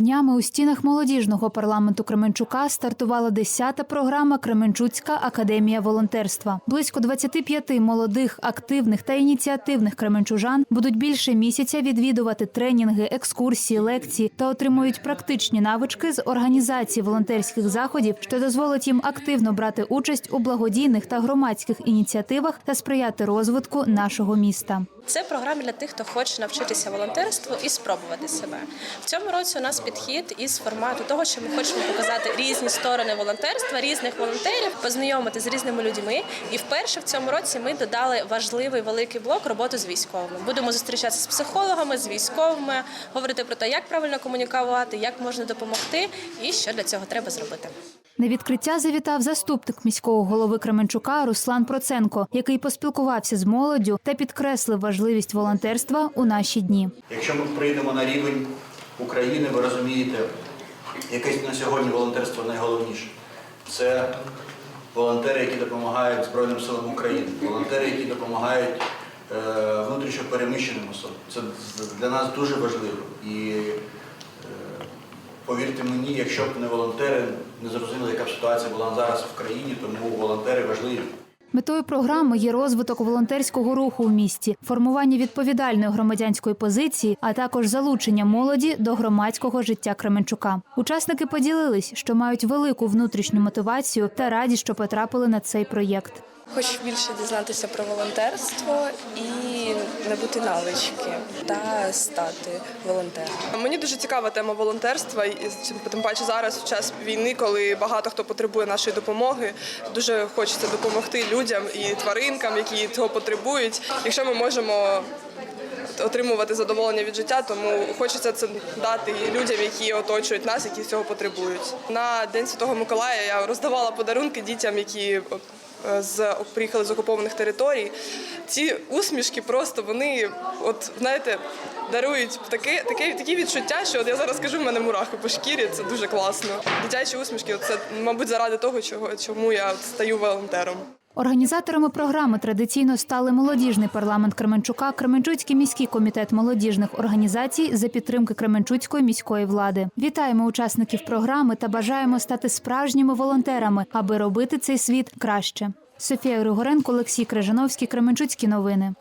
Днями у стінах молодіжного парламенту Кременчука стартувала 10-та програма Кременчуцька академія волонтерства. Близько 25 молодих, активних та ініціативних кременчужан будуть більше місяця відвідувати тренінги, екскурсії, лекції та отримують практичні навички з організації волонтерських заходів, що дозволить їм активно брати участь у благодійних та громадських ініціативах та сприяти розвитку нашого міста. Це програма для тих, хто хоче навчитися волонтерству і спробувати себе. В цьому році у нас підхід із формату того, що ми хочемо показати різні сторони волонтерства, різних волонтерів, познайомити з різними людьми. І вперше в цьому році ми додали важливий великий блок роботи з військовими. Будемо зустрічатися з психологами, з військовими, говорити про те, як правильно комунікувати, як можна допомогти і що для цього треба зробити. На відкриття завітав заступник міського голови Кременчука Руслан Проценко, який поспілкувався з молоддю та підкреслив важливість волонтерства у наші дні. Якщо ми прийдемо на рівень України, ви розумієте, яке на сьогодні волонтерство найголовніше. Це волонтери, які допомагають Збройним силам України, волонтери, які допомагають е, внутрішньо переміщеним особам. Це для нас дуже важливо. І е, повірте мені, якщо б не волонтери, не зрозуміло, яка б ситуація була зараз в країні, тому волонтери важливі. Метою програми є розвиток волонтерського руху у місті, формування відповідальної громадянської позиції, а також залучення молоді до громадського життя Кременчука. Учасники поділились, що мають велику внутрішню мотивацію та раді, що потрапили на цей проєкт. Хочу більше дізнатися про волонтерство і набути навички та стати волонтером. Мені дуже цікава тема волонтерства, і тим паче зараз, в час війни, коли багато хто потребує нашої допомоги. Дуже хочеться допомогти людям і тваринкам, які цього потребують. Якщо ми можемо отримувати задоволення від життя, тому хочеться це дати людям, які оточують нас, які цього потребують. На День Святого Миколая я роздавала подарунки дітям, які з приїхали з окупованих територій. Ці усмішки просто вони, от знаєте, дарують таке, таке, такі відчуття, що от я зараз кажу, в мене мурахи по шкірі, це дуже класно. Дитячі усмішки, це, мабуть, заради того, чого, чому я стаю волонтером. Організаторами програми традиційно стали молодіжний парламент Кременчука, Кременчуцький міський комітет молодіжних організацій за підтримки Кременчуцької міської влади. Вітаємо учасників програми та бажаємо стати справжніми волонтерами, аби робити цей світ краще. Софія Григоренко, Олексій Крижановський, Кременчуцькі новини.